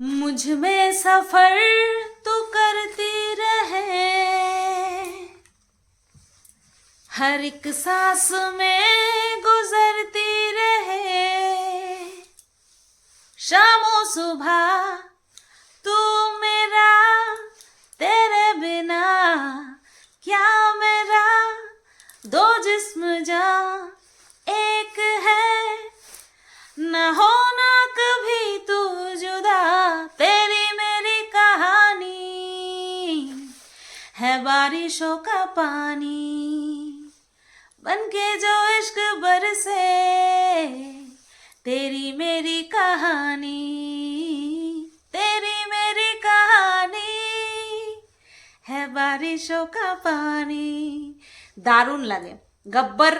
मुझमें सफ़र तू करती रहे। हर एक सांस में गुजरती रहे। शामो सुबह तू मेरा तेरे बिना, क्या मेरा दो जिस्म जा बारिशों का पानी बन के जो इश्क बरसे तेरी मेरी कहानी तेरी मेरी कहानी হ্যাঁ বারিশো কা পানি দারুণ লাগে গব্বর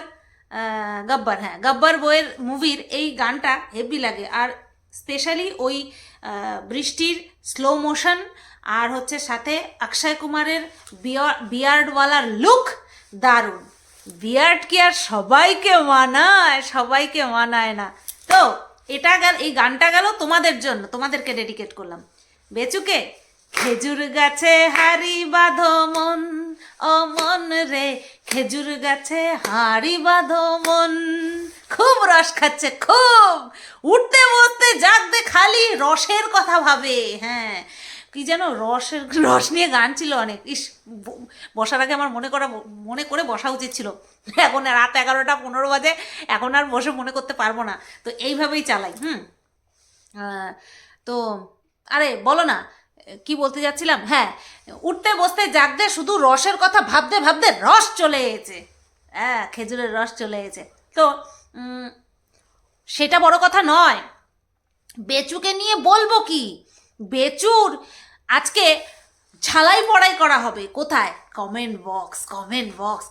আহ, গব্বর হ্যাঁ গব্বর বইয়ের মুভির এই গানটা হেভি লাগে আর স্পেশালি ওই আহ, বৃষ্টির স্লো মোশন আর হচ্ছে সাথে অক্ষয় কুমারের বিয়ার্ডওয়ালার লুক দারুণ। বিয়ার্ড কি আর সবাইকে মানায় সবাইকে মানায় না। তো, এটা গেল, এই গানটা গেল তোমাদের জন্য, তোমাদেরকে ডেডিকেট করলাম। বেচুকে, খেজুর গাছে হাড়ি বাঁধো মন ও মন রে, খেজুর গাছে হাড়ি বাঁধো মন। খুব রস খাচ্ছে, খুব। উঠতে বসতে জাগতে খালি রসের কথা ভাবে হ্যাঁ। কি যেন রসের রস নিয়ে গান ছিল অনেক। ইস বসার আগে আমার মনে করা, মনে করে বসা উচিত ছিল। এখন রাত এগারোটা পনেরো বাজে, এখন আর বসে মনে করতে পারব না। তো এইভাবেই চালাই, হুম? তো, আরে, বলো না, কি বলতে যাচ্ছিলাম? হ্যাঁ উঠতে বসতে জাগতে শুধু রসের কথা ভাবতে ভাবতে রস চলে এসেছে। হ্যাঁ খেজুরের রস চলে এসেছে। তো সেটা বড় কথা নয়। বেচুকে নিয়ে বলব কি? বেচুর আজকে ঝালাই পড়াই করা হবে। কোথায়? কমেন্ট বক্স কমেন্ট বক্স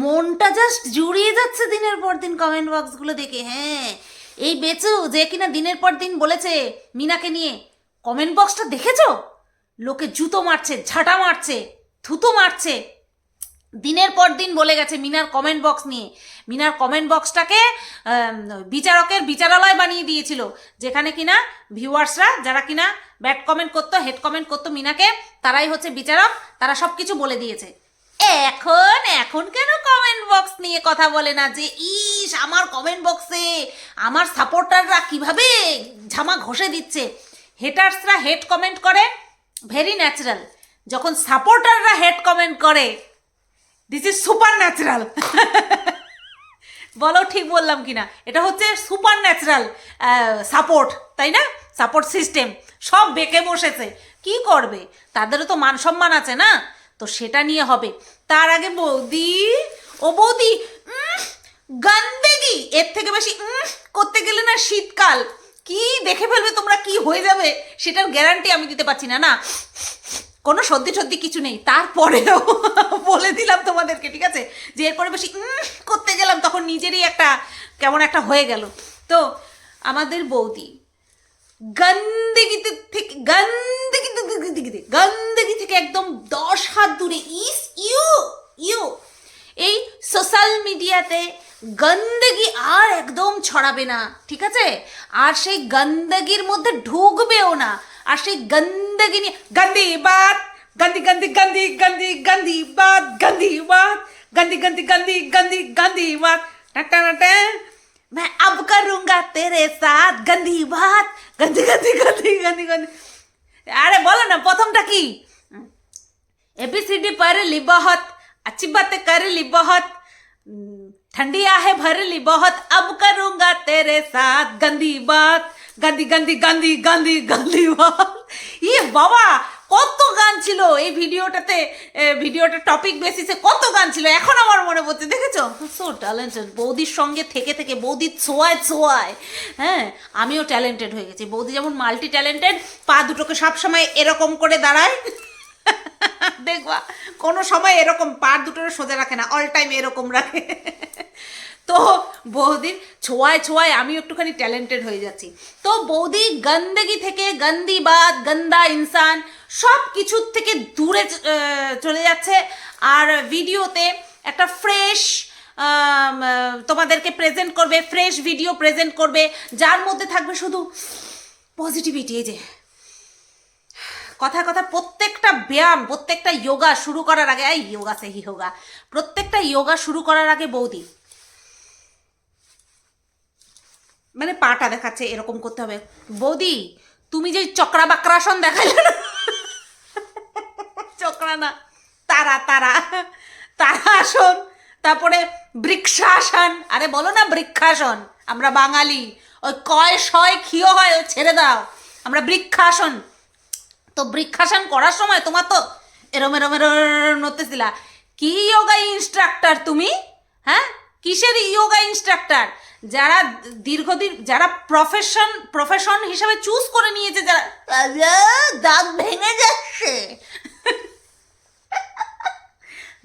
মনটা জাস্ট জুড়িয়ে যাচ্ছে দিনের পর দিন কমেন্ট বক্সগুলো দেখে। হ্যাঁ এই বেচু যে কিনা দিনের পর দিন বলেছে মিনাকে নিয়ে কমেন্ট বক্সটা দেখেছ? লোকে জুতো মারছে, ঝাঁটা মারছে, থুতো মারছে। দিনের পর দিন বলে গেছে মিনার কমেন্ট বক্স নিয়ে। মিনার কমেন্ট বক্সটাকে বিচারকের বিচারালয় বানিয়ে দিয়েছিল। যেখানে কিনা ভিউয়ার্সরা যারা কিনা ব্যাড কমেন্ট করতো হেড কমেন্ট করতো মিনাকে, তারাই হচ্ছে বিচারক, তারা সব কিছু বলে দিয়েছে। এখন এখন কেন কমেন্ট বক্স নিয়ে কথা বলে না যে, ইস, আমার কমেন্ট বক্সে আমার সাপোর্টাররা কীভাবে ঝামা ঘষে দিচ্ছে? হেটার্সরা হেড কমেন্ট করে ভেরি ন্যাচারাল যখন সাপোর্টাররা হেড কমেন্ট করে দিস ইজ সুপার ন্যাচারাল বলো ঠিক বললাম কিনা। এটা হচ্ছে সুপার ন্যাচারাল সাপোর্ট তাই না? সাপোর্ট সিস্টেম সব বেঁকে বসেছে। কি করবে? তাদেরও তো মান সম্মান আছে না? তো সেটা নিয়ে হবে। তার আগে বৌদি, ও বৌদি গন্দেগি এর থেকে বেশি করতে গেলে না শীতকাল। কি দেখে ফেলবে তোমরা? কি হয়ে যাবে? সেটার গ্যারান্টি আমি দিতে পারছি না না? কোনো সর্দি সর্দি কিছু নেই, তারপরেও বলে দিলাম তোমাদেরকে, ঠিক আছে? যে এরপরে বেশি করতে গেলাম তখন নিজেরই একটা, কেমন একটা হয়ে গেল। তো আমাদের বৌদি গন্দেগিতে থেকে, গন্দেগিতে গন্দেগি থেকে একদম দশ হাত দূরে, ইস, ইউ ইউ, এই সোশ্যাল মিডিয়াতে গন্দেগি আর একদম ছড়াবে না, ঠিক আছে? আর সেই গন্দেগির মধ্যে ঢুকবেও না। अशी गंदगी गंदी बात, गंदी गंदी गंदी गंदी गंदी बात गंदी बात, गंदी गंदी गंदी गंदी गंदी बात। नटा नटे मैं अब करूँगा तेरे साथ गंदी बात। गंदी गंदी गंदी गंदी गंदी। अरे बोलो ना प्रथम की? एबीसीडी पर ली बहुत, अच्छी बात कर ली बहुत। ठंडी आहे भर ली बहुत। अब करूँगा तेरे साथ गंदी बात। গান্ধী গান্ধী গান্ধী গান্ধী গান্ধী ই ইয়ে বাবা, কত গান ছিল এই ভিডিওটাতে ভিডিওটা টপিক বেসিসে কত গান ছিল? এখন আমার মনে পড়ছে, দেখেছ? সো ট্যালেন্টেড বৌদির সঙ্গে থেকে থেকে বৌদির ছোঁয়ায় ছোঁয়ায় হ্যাঁ? আমিও ট্যালেন্টেড হয়ে গেছি। বৌদি যেমন মাল্টি ট্যালেন্টেড পা দুটোকে সবসময় এরকম করে দাঁড়ায়। দেখবা, কোনো সময় এরকম পা দুটোর সোজা রাখে না অল টাইম এরকম রাখে। তো বৌদির ছোঁয়ায় ছোঁয়ায় আমি একটুখানি ট্যালেন্টেড হয়ে যাচ্ছি। তো বৌদি, গন্দগি থেকে গন্দি বাদ গন্দা ইনসান সব কিছুর থেকে দূরে চলে যাচ্ছে। আর ভিডিওতে একটা ফ্রেশ তোমাদেরকে প্রেজেন্ট করবে ফ্রেশ ভিডিও প্রেজেন্ট করবে, যার মধ্যে থাকবে শুধু পজিটিভিটি এই যে। কথা কথা প্রত্যেকটা ব্যায়াম, প্রত্যেকটা যোগা শুরু করার আগে, এই যোগা সেই যোগা প্রত্যেকটা যোগা শুরু করার আগে বৌদি মানে পাটা দেখাচ্ছে এরকম করতে হবে বৌদি তুমি যে চক্রা বাক্রাসন দেখাইলে না চক্রা না তারা তারা তারা আসন তারপরে বৃক্ষাসন আরে বলো না বৃক্ষাসন আমরা বাঙালি ওই কয় শয় ক্ষীয় হয় ও ছেড়ে দাও আমরা বৃক্ষাসন তো বৃক্ষাসন করার সময় তোমার তো এরম এরম এরম নড়তেছিলা কি যোগা ইনস্ট্রাক্টর তুমি হ্যাঁ কিসের ইয়োগা ইনস্ট্রাক্টর যারা দীর্ঘদিন, যারা প্রফেশন প্রফেশন হিসাবে চুজ করে নিয়েছে, যারা দাঁত ভেঙে যাচ্ছে।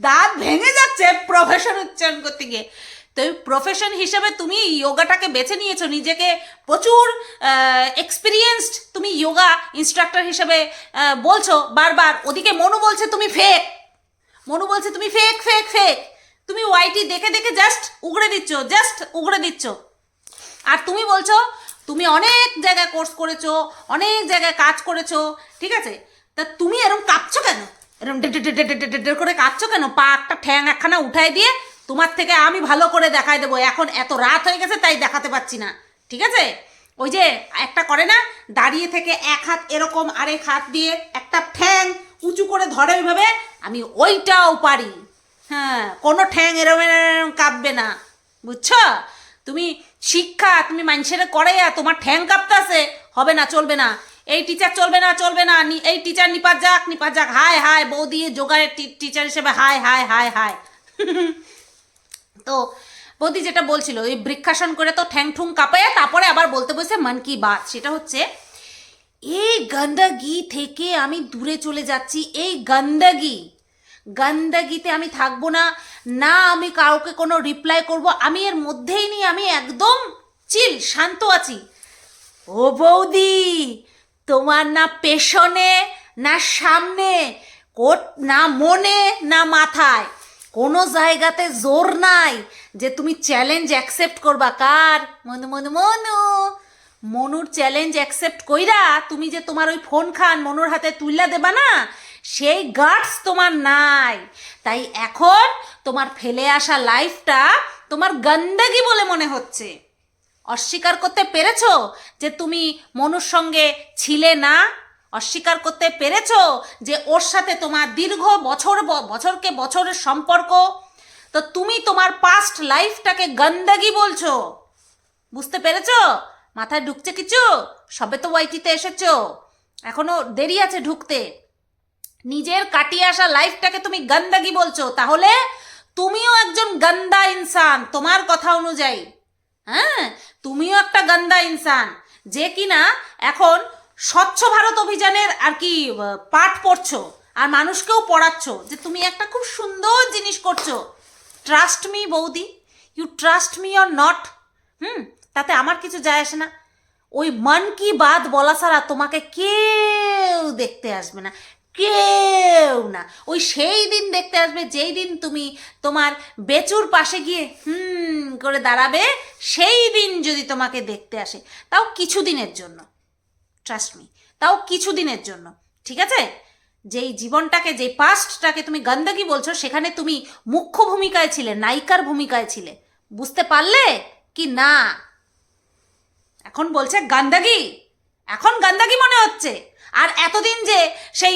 দাঁত ভেঙে যাচ্ছে প্রফেশন উচ্চারণ করতে গিয়ে। তো প্রফেশন হিসেবে তুমি যোগাটাকে বেছে নিয়েছো, নিজেকে প্রচুর এক্সপিরিয়েন্সড তুমি যোগা ইনস্ট্রাক্টর হিসেবে বলছো, বারবার। ওদিকে মনু বলছে, তুমি ফেক মনু বলছে, তুমি ফেক ফেক ফেক তুমি ওয়াইটি দেখে দেখে জাস্ট উগড়ে দিচ্ছ জাস্ট উগড়ে দিচ্ছ। আর তুমি বলছো, তুমি অনেক জায়গায় কোর্স করেছ, অনেক জায়গায় কাজ করেছ, ঠিক আছে? তা তুমি এরম কাঁপছো কেন? এরম করে কাঁপছো কেন? পা একটা ঠ্যাং একখানা উঠাই দিয়ে তোমার থেকে আমি ভালো করে দেখাই দেবো। এখন এত রাত হয়ে গেছে, তাই দেখাতে পারছি না, ঠিক আছে? ওই যে একটা করে না, দাঁড়িয়ে থেকে এক হাত এরকম আরেক হাত দিয়ে একটা ঠ্যাং উঁচু করে ধরে ওইভাবে, আমি ওইটাও পারি। হ্যাঁ কোনো ঠ্যাং এরম এরম কাঁপবে না, বুঝছ? তুমি শিক্ষা, তুমি মানুষের করে তোমার ঠ্যাং কাঁপতাছে, হবে না, চলবে না। এই টিচার চলবে না চলবে না এই টিচার নিপাত যাক নিপাত যাক, হায় হায়, বৌদি যোগায়ের টিচার হিসেবে হায় হায় হায় হায়। তো বৌদি যেটা বলছিল, ওই বৃক্ষাসন করে তো ঠ্যাং ঠুং কাঁপে তারপরে আবার বলতে বসে মন কি বাত। সেটা হচ্ছে, এই গন্দগি থেকে আমি দূরে চলে যাচ্ছি, এই গন্দগি গন্দগিতে আমি থাকব না না আমি কাউকে কোনো রিপ্লাই করব, আমি এর মধ্যেই নিয়ে আমি একদম চিল শান্ত আছি। ও বৌদি, তোমার না পেছনে, না সামনে, কোট, না মনে, না মাথায়, কোনো জায়গাতে জোর নাই যে তুমি চ্যালেঞ্জ অ্যাকসেপ্ট করবা। কার? মনু মনু মনু। মনুর চ্যালেঞ্জ অ্যাকসেপ্ট কইরা তুমি যে তোমার ওই ফোন খান, মনুর হাতে তুইলা দেবা না সেই গার্ডস তোমার নাই। তাই এখন তোমার ফেলে আসা লাইফটা তোমার গন্দাগি বলে মনে হচ্ছে। অস্বীকার করতে পেরেছ যে তুমি মনুর সঙ্গে ছিলে না? অস্বীকার করতে পেরেছ যে ওর সাথে তোমার দীর্ঘ বছর বছরকে বছরের সম্পর্ক? তো তুমি তোমার পাস্ট লাইফটাকে গন্দাগি বলছো। বুঝতে পেরেছ? মাথায় ঢুকছে কিছু? সবে তো ওয়াইটিতে এসেছ। এখনও দেরি আছে ঢুকতে। নিজের কাটিয়ে আসা লাইফটাকে তুমি গন্দাগি বলছো, তাহলে তুমিও একজন গন্দা ইনসান, তোমার কথা অনুযায়ী। হ্যাঁ তুমিও একটা গন্দা ইনসান, যে কিনা এখন স্বচ্ছ ভারত অভিযানের আর কি পাঠ পড়ছো, আর মানুষকেও পড়াচ্ছ, যে তুমি একটা খুব সুন্দর জিনিস করছ। ট্রাস্ট মি বৌদি you trust me or not হুম, তাতে আমার কিছু যায় আসে না। ওই মন কি বাদ বলা ছাড়া তোমাকে কেউ দেখতে আসবে না। কেউ না। ওই সেই দিন দেখতে আসবে, যেই দিন তুমি তোমার বেচুর পাশে গিয়ে হুম করে দাঁড়াবে, সেই দিন যদি তোমাকে দেখতে আসে। তাও কিছু দিনের জন্য ট্রাস্ট মি তাও কিছু দিনের জন্য, ঠিক আছে? যেই জীবনটাকে, যেই পাস্টটাকে তুমি গন্দগি বলছো, সেখানে তুমি মুখ্য ভূমিকায় ছিলে, নায়িকার ভূমিকায় ছিলে। বুঝতে পারলে কি না? এখন বলছে গান্দাগি। এখন গান্দাগি মনে হচ্ছে। আর এতদিন যে সেই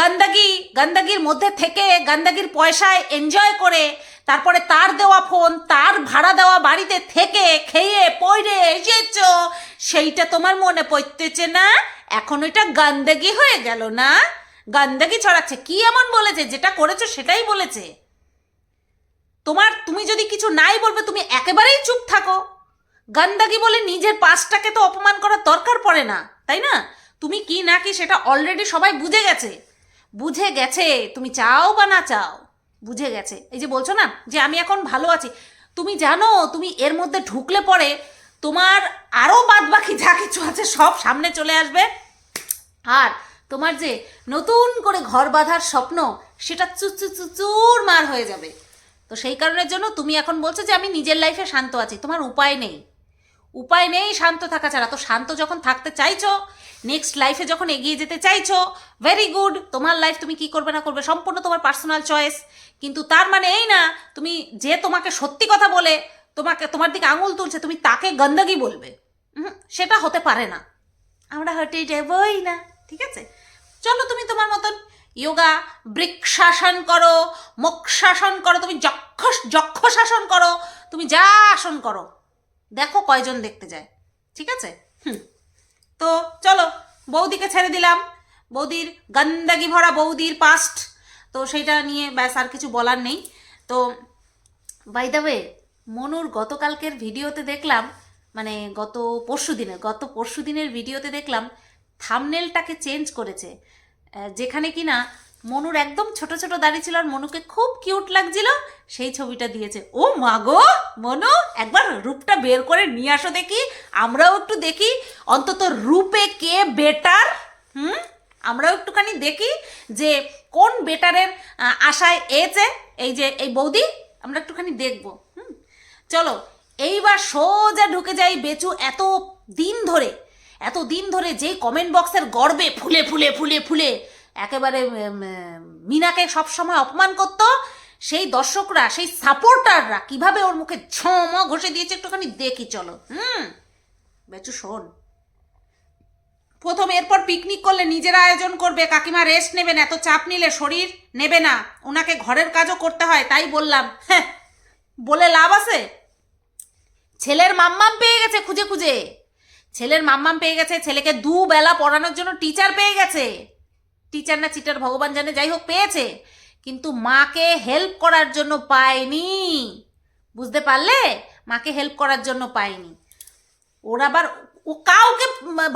গান্দাগি, গান্দাগির মধ্যে থেকে, গান্দাগির পয়সায় এনজয় করে, তারপরে তার দেওয়া ফোন তার ভাড়া দেওয়া বাড়িতে থেকে খেয়ে পড়ে এসেছ, সেইটা তোমার মনে পড়তেছে না? এখন ওইটা গান্দাগি হয়ে গেল না? গান্দাগি ছড়াচ্ছে। কি এমন বলেছে? যেটা করেছ সেটাই বলেছে। তোমার, তুমি যদি কিছু নাই বলবে, তুমি একেবারেই চুপ থাকো। গান্দাগি বলে নিজের পাশটাকে তো অপমান করার দরকার পড়ে না, তাই না? তুমি কি না কি সেটা অলরেডি সবাই বুঝে গেছে। বুঝে গেছে, তুমি চাও বা না চাও? বুঝে গেছে। এই যে বলছো না, যে আমি এখন ভালো আছি। তুমি জানো, তুমি এর মধ্যে ঢুকলে পরে তোমার আরও বাদ বাকি যা কিছু আছে সব সামনে চলে আসবে। আর তোমার যে নতুন করে ঘর বাঁধার স্বপ্ন, সেটা চুর মার হয়ে যাবে। তো সেই কারণের জন্য তুমি এখন বলছো যে আমি নিজের লাইফে শান্ত আছি। তোমার উপায় নেই। উপায় নেই শান্ত থাকা ছাড়া। তো শান্ত যখন থাকতে চাইছো নেক্সট লাইফে যখন এগিয়ে যেতে চাইছো ভেরি গুড তোমার লাইফ তুমি কি করবে না করবে, সম্পূর্ণ তোমার পার্সোনাল চয়েস কিন্তু তার মানে এই না, তুমি যে তোমাকে সত্যি কথা বলে, তোমাকে, তোমার দিকে আঙুল তুলছে, তুমি তাকে গন্দগি বলবে। সেটা হতে পারে না। আমরা হটে যাবই না, ঠিক আছে? চলো তুমি তোমার মতন যোগা বৃক্ষাসন করো, মোক্ষাসন করো, তুমি যক্ষ যক্ষ শাসন করো, তুমি যা আসন করো। দেখো কয়জন দেখতে যায়, ঠিক আছে? হুম। তো চলো, বৌদিকে ছেড়ে দিলাম। বৌদির গন্দাগি ভরা বৌদির পাস্ট তো সেইটা নিয়ে ব্যাস আর কিছু বলার নেই। তো বাই দ্য ওয়ে মনুর গতকালকের ভিডিওতে দেখলাম মানে গত পরশু দিনের, গত পরশু দিনের ভিডিওতে দেখলাম থামনেলটাকে চেঞ্জ করেছে। যেখানে কিনা মনুর একদম ছোট ছোট দাড়ি ছিল আর মনুকে খুব কিউট লাগছিল। সেই ছবিটা দিয়েছে। ও মা গো! মনু, একবার রূপটা বের করে নিয়ে আসো দেখি। আমরাও একটু দেখি। অন্তত রূপে কে বেটার? হুম? আমরাও একটুখানি দেখি যে কোন বেটারের আশায় এছে এই যে, এই বৌদি, আমরা একটুখানি দেখব। হুম? চলো, এইবার সোজা ঢুকে যাই বেচু এত দিন ধরে। এত দিন ধরে যেই কমেন্ট বক্সের গর্বে ফুলে ফুলে ফুলে ফুলে। একেবারে মিনাকে সবসময় অপমান করতো, সেই দর্শকরা, সেই সাপোর্টাররা কীভাবে ওর মুখে ঝমা ঘষে দিয়েছে একটুখানি দেখি চলো। হুম, বেচু শোন। প্রথম এরপর পিকনিক করলে নিজেরা আয়োজন করবে, কাকিমা রেস্ট নেবেন এত চাপ নিলে শরীর নেবে না। ওনাকে ঘরের কাজও করতে হয়, তাই বললাম। হ্যাঁ বলে লাভ আছে? ছেলের মাম্মাম পেয়ে গেছে খুঁজে খুঁজে। ছেলের মাম্মাম পেয়ে গেছে, ছেলেকে দুবেলা পড়ানোর জন্য টিচার পেয়ে গেছে। টিচার না চিটার ভগবান জানে, যাই হোক পেয়েছে। কিন্তু মাকে হেল্প করার জন্য পায়নি। বুঝতে পারলে? মাকে হেল্প করার জন্য পায়নি। ওরা আবার, ও কাউকে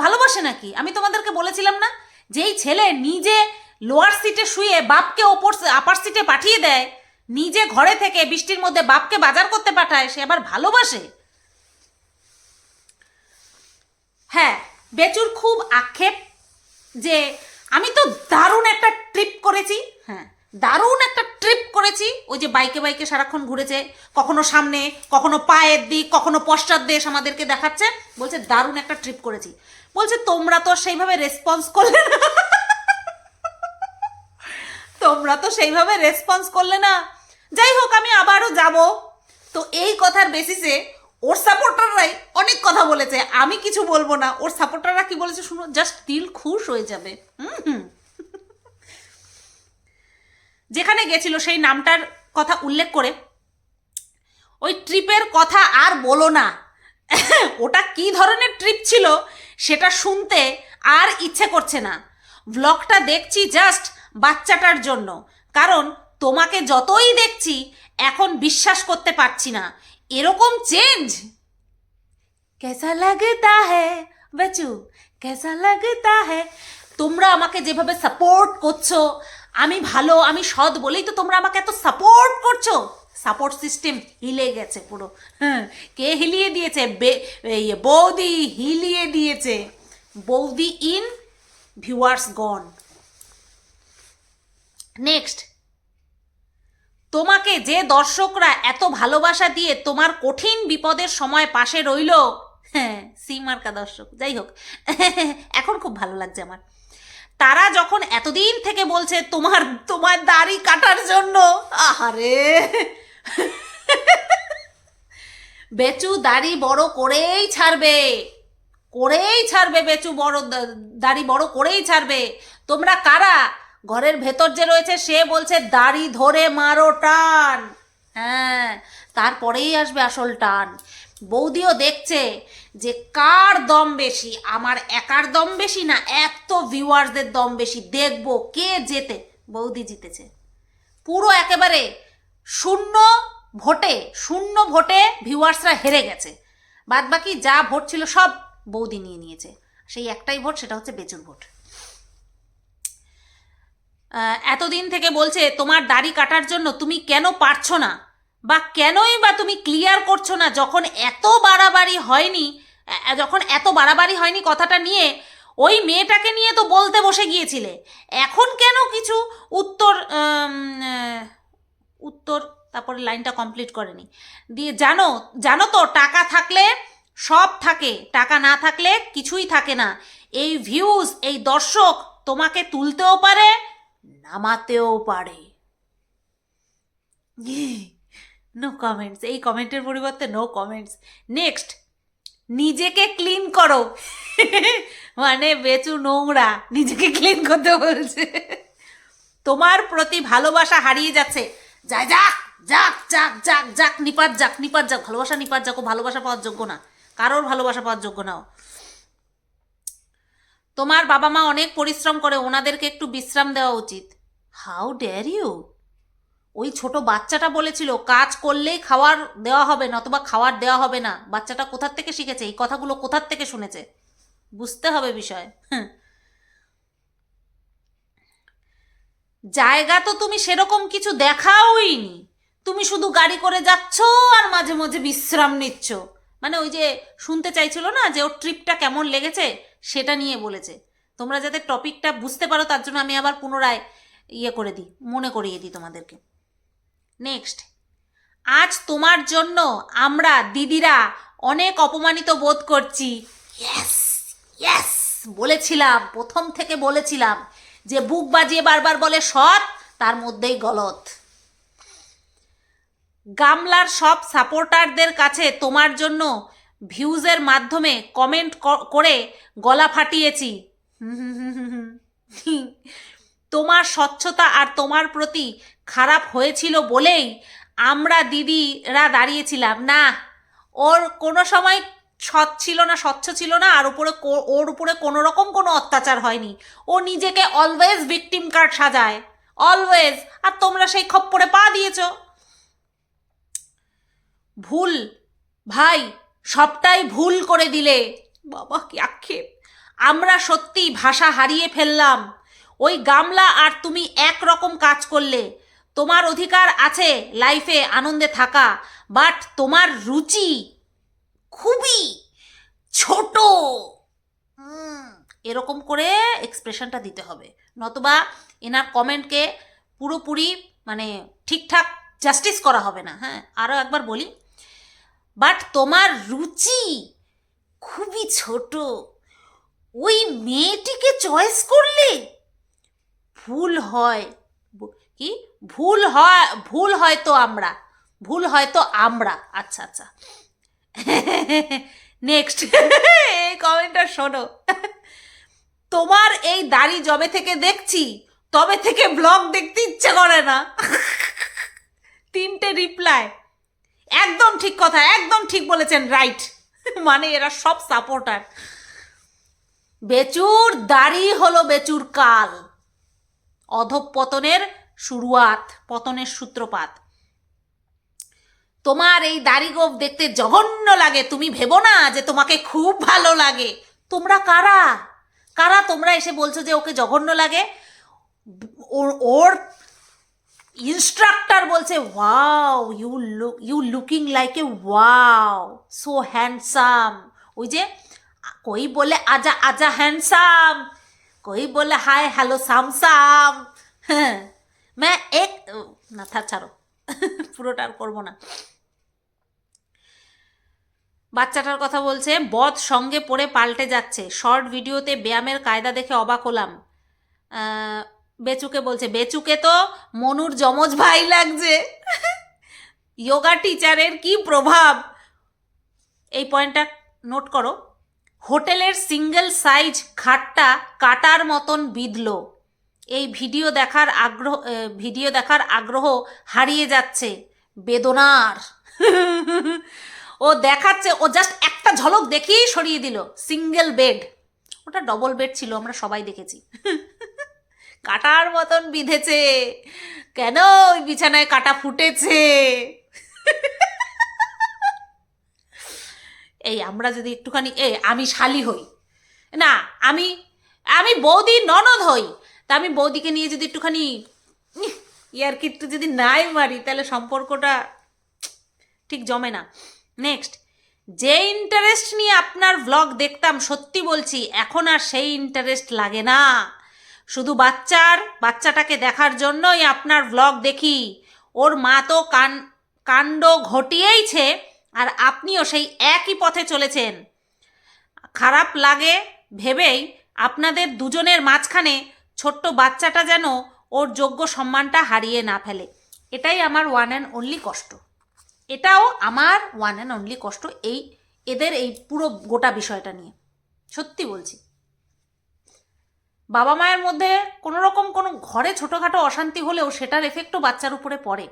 ভালোবাসে নাকি? আমি তোমাদেরকে বলেছিলাম না? যেই ছেলে নিজে লোয়ার সিটে শুয়ে বাপকে ওপর আপার সিটে পাঠিয়ে দেয়, নিজে ঘরে থেকে বৃষ্টির মধ্যে বাপকে বাজার করতে পাঠায়, সে আবার ভালোবাসে। হ্যাঁ বেচুর খুব আক্ষেপ যে আমি তো দারুণ একটা ট্রিপ করেছি। হ্যাঁ। দারুণ একটা ট্রিপ করেছি। ওই যে বাইকে বাইকে সারাক্ষণ ঘুরেছে কখনো সামনে কখনো পায়ের দিক কখনো পশ্চাৎ দেশ আমাদেরকে দেখাচ্ছে। বলছে দারুণ একটা ট্রিপ করেছি। বলছে তোমরা তো সেইভাবে রেসপন্স করলে না। তোমরা তো সেইভাবে রেসপন্স করলে না। যাই হোক আমি আবারও যাব। তো এই কথার বেসিসে ওর সাপোর্টাররাই অনেক কথা বলেছে, আমি কিছু বলব না। ওর সাপোর্টাররা কি বলেছে শুনো জাস্ট দিল খুশ হয়ে যাবে। যেখানে গেছিল সেই নামটার কথা উল্লেখ করে, ওই ট্রিপের কথা আর বলো না। ওটা কি ধরনের ট্রিপ ছিল সেটা শুনতে আর ইচ্ছে করছে না। ব্লগটা দেখছি জাস্ট বাচ্চাটার জন্য, কারণ তোমাকে যতই দেখছি, এখন বিশ্বাস করতে পারছি না। এরকম চেঞ্জ কেসা লাগতা হ্যাঁ কেসা লাগতা হ্যাঁ তোমরা আমাকে যেভাবে সাপোর্ট করছ, আমি ভালো, আমি সৎ বলেই তো তোমরা আমাকে এত সাপোর্ট করছ। সাপোর্ট সিস্টেম হিলে গেছে পুরো। হ্যাঁ কে হিলিয়ে দিয়েছে? বৌদি হিলিয়ে দিয়েছে। বৌদি ইন ভিউয়ার্স গন নেক্সট তোমাকে যে দর্শকরা এত ভালোবাসা দিয়ে তোমার কঠিন বিপদের সময় পাশে রইল হ্যাঁ সিমার্কা দর্শক, যাই হোক, এখন খুব ভালো লাগছে আমার। তারা যখন এতদিন থেকে বলছে তোমার তোমার দাড়ি কাটার জন্য, আহারে! বেচু দাড়ি বড় করেই ছাড়বে করেই ছাড়বে বেচু বড় দাড়ি বড় করেই ছাড়বে। তোমরা কারা? ঘরের ভেতর যে রয়েছে, সে বলছে, দাড়ি ধরে মারো টান। হ্যাঁ তারপরেই আসবে আসল টান। বৌদিও দেখছে যে, কার দম বেশি? আমার একার দম বেশি না এত ভিউয়ার্সদের দম বেশি? দেখব কে জেতে। বৌদি জিতেছে। পুরো একেবারে শূন্য ভোটে শূন্য ভোটে ভিউয়ার্সরা হেরে গেছে। বাদ বাকি যা ভোট ছিল সব বৌদি নিয়ে নিয়েছে। সেই একটাই ভোট, সেটা হচ্ছে বেচুর ভোট। এতদিন থেকে বলছে, তোমার দাড়ি কাটার জন্য তুমি কেন পারছ না? বা কেনই বা তুমি ক্লিয়ার করছ না? যখন এত বাড়াবাড়ি হয়নি যখন এত বাড়াবাড়ি হয়নি কথাটা নিয়ে, ওই মেয়েটাকে নিয়ে তো বলতে বসে গিয়েছিলে। এখন কেন কিছু উত্তর উত্তর, তারপরে লাইনটা কমপ্লিট করেনি। দিয়ে জানো জানো তো, টাকা থাকলে সব থাকে, টাকা না থাকলে কিছুই থাকে না। এই ভিউজ এই দর্শক তোমাকে তুলতেও পারে নামাতেও পারে। নো কমেন্টস এই কমেন্টের পরিবর্তে নো কমেন্টস নেক্সট নিজেকে ক্লিন করো। মানে বেচু নোংরা, নিজেকে ক্লিন করতে বলছে। তোমার প্রতি ভালোবাসা হারিয়ে যাচ্ছে। যা যাক যাক যাক যাক যাক নিপাত যাক নিপাত যাক। ভালোবাসা, নিপাত যাক ভালোবাসা পাওয়ার যোগ্য না। কারোর ভালোবাসা পাওয়ার যোগ্য নাও তোমার বাবা মা অনেক পরিশ্রম করে, ওনাদেরকে একটু বিশ্রাম দেওয়া উচিত। হাউ ডেয়ার ইউ ওই ছোট বাচ্চাটা বলেছিল, কাজ করলেই খাওয়ার দেওয়া হবে না অথবা খাওয়ার দেওয়া হবে না। বাচ্চাটা কোথার থেকে শিখেছে? এই কথাগুলো কোথার থেকে শুনেছে? বুঝতে হবে বিষয়। জায়গা তো তুমি সেরকম কিছু দেখাওই নি। তুমি শুধু গাড়ি করে যাচ্ছ আর মাঝে মাঝে বিশ্রাম নিচ্ছ। মানে ওই যে শুনতে চাইছিল না যে ওর ট্রিপটা কেমন লেগেছে? সেটা নিয়ে বলেছে। তোমরা যাতে টপিকটা বুঝতে পারো, তার জন্য আমি আবার পুনরায় ইয়ে করে দিই, মনে করিয়ে দিই তোমাদেরকে। নেক্সট আজ তোমার জন্য আমরা দিদিরা অনেক অপমানিত বোধ করছি। বলেছিলাম, প্রথম থেকে বলেছিলাম যে বুক বাজিয়ে বারবার বলে সৎ, তার মধ্যেই গলত। গামলার সব সাপোর্টারদের কাছে তোমার জন্য ভিউজের মাধ্যমে কমেন্ট করে গলা ফাটিয়েছি। তোমার স্বচ্ছতা আর তোমার প্রতি খারাপ হয়েছিল বলেই আমরা দিদিরা দাঁড়িয়েছিলাম। না, ওর কোনো সময় সৎ ছিল না, স্বচ্ছ ছিল না, আর উপরে ওর উপরে কোনো রকম কোনো অত্যাচার হয়নি। ও নিজেকে অলওয়েজ ভিকটিম কার্ড সাজায়। অলওয়েজ আর তোমরা সেই খপ্পরে পা দিয়েছ। ভুল, ভাই সবটাই ভুল করে দিলে। বাবা, কি আক্ষেপ। আমরা সত্যি ভাষা হারিয়ে ফেললাম। ওই গামলা আর তুমি এক রকম কাজ করলে। তোমার অধিকার আছে লাইফে আনন্দে থাকা বাট তোমার রুচি খুবই ছোট। এরকম করে এক্সপ্রেশনটা দিতে হবে। নতুবা এনার কমেন্টকে পুরোপুরি মানে ঠিকঠাক জাস্টিস করা হবে না। হ্যাঁ আরও একবার বলি বাট তোমার রুচি খুবই ছোট। ওই মেয়েটিকে চয়েস করলে ভুল হয়। কি? ভুল হয়, ভুল হয়তো আমরা। ভুল হয়তো আমরা। আচ্ছা আচ্ছা। নেক্সট এই কমেন্টটা শোনো। তোমার এই দাড়ি জবে থেকে দেখছি, তবে থেকে ব্লগ দেখতে ইচ্ছে করে না। তিনটে রিপ্লাই একদম ঠিক কথা, একদম ঠিক বলেছেন রাইট মানে এরা সব সাপোর্টার বেচুর দাড়ি হলো বেচুর কাল। অধঃপতনের শুরুয়াত, পতনের সূত্রপাত। তোমার এই দাড়ি গোপ দেখতে জঘন্য লাগে, তুমি ভেবো না যে তোমাকে খুব ভালো লাগে। তোমরা কারা? কারা তোমরা এসে বলছো যে ওকে জঘন্য লাগে? ওর ইনস্ট্রাক্টর বলছে wow you look you looking like a wow so handsome ওই যে, কই বলে আজা আজা হ্যান্ডসাম কই বলে হাই হ্যালো সামসাম হ্যাঁ ম্যা এক, না, থাক, ছাড়ো, পুরোটা আর করব না. বাচ্চাটার কথা বলছে বধ সঙ্গে পড়ে পাল্টে যাচ্ছে। শর্ট ভিডিওতে ব্যায়ামের কায়দা দেখে অবাক হলাম। বেচুকে বলছে, বেচুকে তো মনুর যমজ ভাই লাগছে। যোগা টিচারের কি প্রভাব? এই পয়েন্টটা নোট করো। হোটেলের সিঙ্গেল সাইজ খাটটা কাটার মতন বিঁধল। এই ভিডিও দেখার আগ্রহ ভিডিও দেখার আগ্রহ হারিয়ে যাচ্ছে। বেদনার। ও দেখাচ্ছে, ও জাস্ট একটা ঝলক দেখেই সরিয়ে দিল। Single bed. ওটা ডবল বেড ছিল, আমরা সবাই দেখেছি। কাটার মতন বিঁধেছে। কেন ওই বিছানায় কাটা ফুটেছে? এই, আমরা যদি একটুখানি এ আমি শালি হই। না, আমি আমি বৌদি ননদ হই। তা আমি বৌদিকে নিয়ে যদি একটুখানি ইয়ার কি একটু যদি নাই মারি, তাহলে সম্পর্কটা ঠিক জমে না। নেক্সট যে ইন্টারেস্ট নিয়ে আপনার ব্লগ দেখতাম, সত্যি বলছি, এখন আর সেই ইন্টারেস্ট লাগে না। শুধু বাচ্চার, বাচ্চাটাকে দেখার জন্যই আপনার ব্লগ দেখি। ওর মা তো কান, কাণ্ড ঘটিয়েইছে, আর আপনিও সেই একই পথে চলেছেন। খারাপ লাগে ভেবেই আপনাদের দুজনের মাঝখানে ছোট্ট বাচ্চাটা যেন ওর যোগ্য সম্মানটা হারিয়ে না ফেলে। এটাই আমার ওয়ান অ্যান্ড অনলি কষ্ট। এটাও আমার ওয়ান অ্যান্ড অনলি কষ্ট এই, এদের এই পুরো গোটা বিষয়টা নিয়ে। সত্যি বলছি। বাবা মায়ের মধ্যে কোনো রকম কোনো ঘরে ছোটোখাটো অশান্তি হলেও সেটার এফেক্টও বাচ্চার উপরে পড়ে।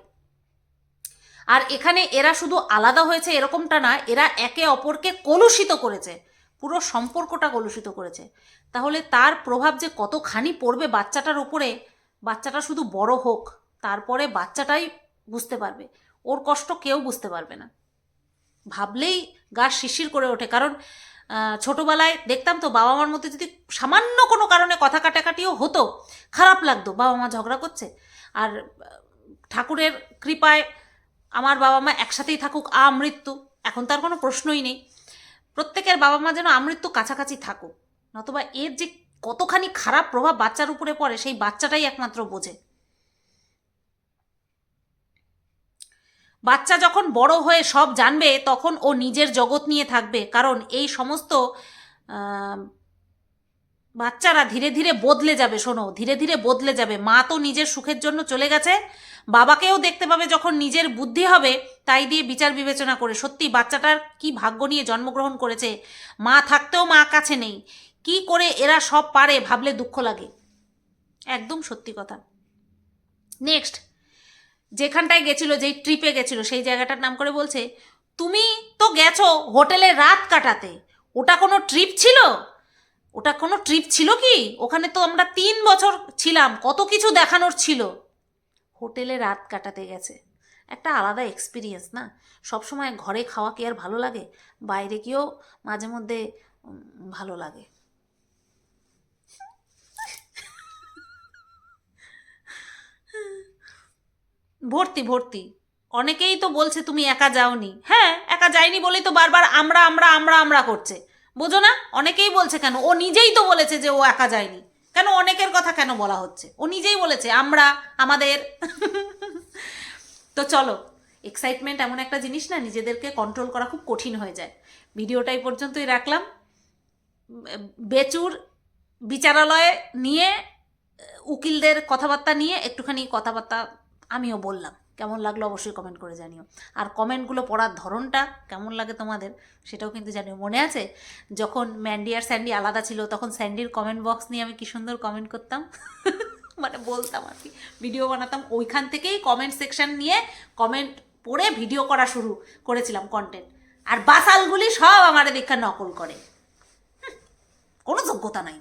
আর এখানে এরা শুধু আলাদা হয়েছে এরকমটা না, এরা একে অপরকে কলুষিত করেছে। পুরো সম্পর্কটা কলুষিত করেছে। তাহলে তার প্রভাব যে কতখানি পড়বে বাচ্চাটার উপরে, বাচ্চাটা শুধু বড় হোক, তারপরে বাচ্চাটাই বুঝতে পারবে। ওর কষ্ট কেউ বুঝতে পারবে না। ভাবলেই গা শিশির করে ওঠে। কারণ ছোটবেলায় দেখতাম তো বাবা মার মধ্যে যদি সামান্য কোনো কারণে কথা কাটাকাটিও হতো, খারাপ লাগতো বাবা মা ঝগড়া করছে। আর ঠাকুরের কৃপায় আমার বাবা মা একসাথেই থাকুক, আমৃত্যু, এখন তার কোনো প্রশ্নই নেই। প্রত্যেকের বাবা মা যেন আমৃত্যু কাছাকাছি থাকুক, নতুবা এর যে কতখানি খারাপ প্রভাব বাচ্চার উপরে পড়ে, সেই বাচ্চাটাই একমাত্র বোঝে। বাচ্চা যখন বড় হয়ে সব জানবে, তখন ও নিজের জগৎ নিয়ে থাকবে। কারণ এই সমস্ত বাচ্চারা ধীরে ধীরে বদলে যাবে, শোনো, ধীরে ধীরে বদলে যাবে। মা তো নিজের সুখের জন্য চলে গেছে, বাবাকেও দেখতে পাবে যখন নিজের বুদ্ধি হবে, তাই দিয়ে বিচার বিবেচনা করে। সত্যি, বাচ্চাটার কি ভাগ্য নিয়ে জন্মগ্রহণ করেছে? মা থাকতেও মা কাছে নেই। কি করে এরা সব পারে ভাবলে দুঃখ লাগে? একদম সত্যি কথা। নেক্সট যেখানটায় গেছিল, যেই ট্রিপে গেছিল, সেই জায়গাটার নাম করে বলছে, তুমি তো গেছো হোটেলে রাত কাটাতে। ওটা কোনো ট্রিপ ছিল? ওটা কোনো ট্রিপ ছিল কি? ওখানে তো আমরা তিন বছর ছিলাম, কত কিছু দেখানোর ছিল। হোটেলে রাত কাটাতে গেছে। একটা আলাদা এক্সপিরিয়েন্স না? সবসময় ঘরে খাওয়া কি আর ভালো লাগে? বাইরে গিয়েও মাঝে মধ্যে ভালো লাগে। ভর্তি ভর্তি। অনেকেই তো বলছে, তুমি একা যাওনি। হ্যাঁ একা যাইনি বলেই তো বারবার আমরা আমরা আমরা আমরা করছে। বোঝো না? অনেকেই বলছে কেন? ও নিজেই তো বলেছে যে ও একা যায়নি। কেন? অনেকের কথা কেন বলা হচ্ছে? ও নিজেই বলেছে, আমরা, আমাদের। তো চলো এক্সাইটমেন্ট এমন একটা জিনিস না, নিজেদেরকে কন্ট্রোল করা খুব কঠিন হয়ে যায়। ভিডিওটাই পর্যন্তই রাখলাম। বেচুর বিচারালয়ে নিয়ে, উকিলদের কথাবার্তা নিয়ে, একটুখানি কথাবার্তা আমিও বললাম, কেমন লাগল অবশ্যই কমেন্ট করে জানিও। আর কমেন্টগুলো পড়ার ধরনটা কেমন লাগে তোমাদের সেটাও কিন্তু জানিও। মনে আছে? যখন ম্যান্ডি আর স্যান্ডি আলাদা ছিল, তখন স্যান্ডির কমেন্ট বক্স নিয়ে আমি কি সুন্দর কমেন্ট করতাম? মানে বলতাম আর কি। ভিডিও বানাতাম। ওইখান থেকেই কমেন্ট সেকশন নিয়ে কমেন্ট পড়ে ভিডিও করা শুরু করেছিলাম কন্টেন্ট আর বাসালগুলি সব আমার দীক্ষা নকল করে। কোনো যোগ্যতা নাই।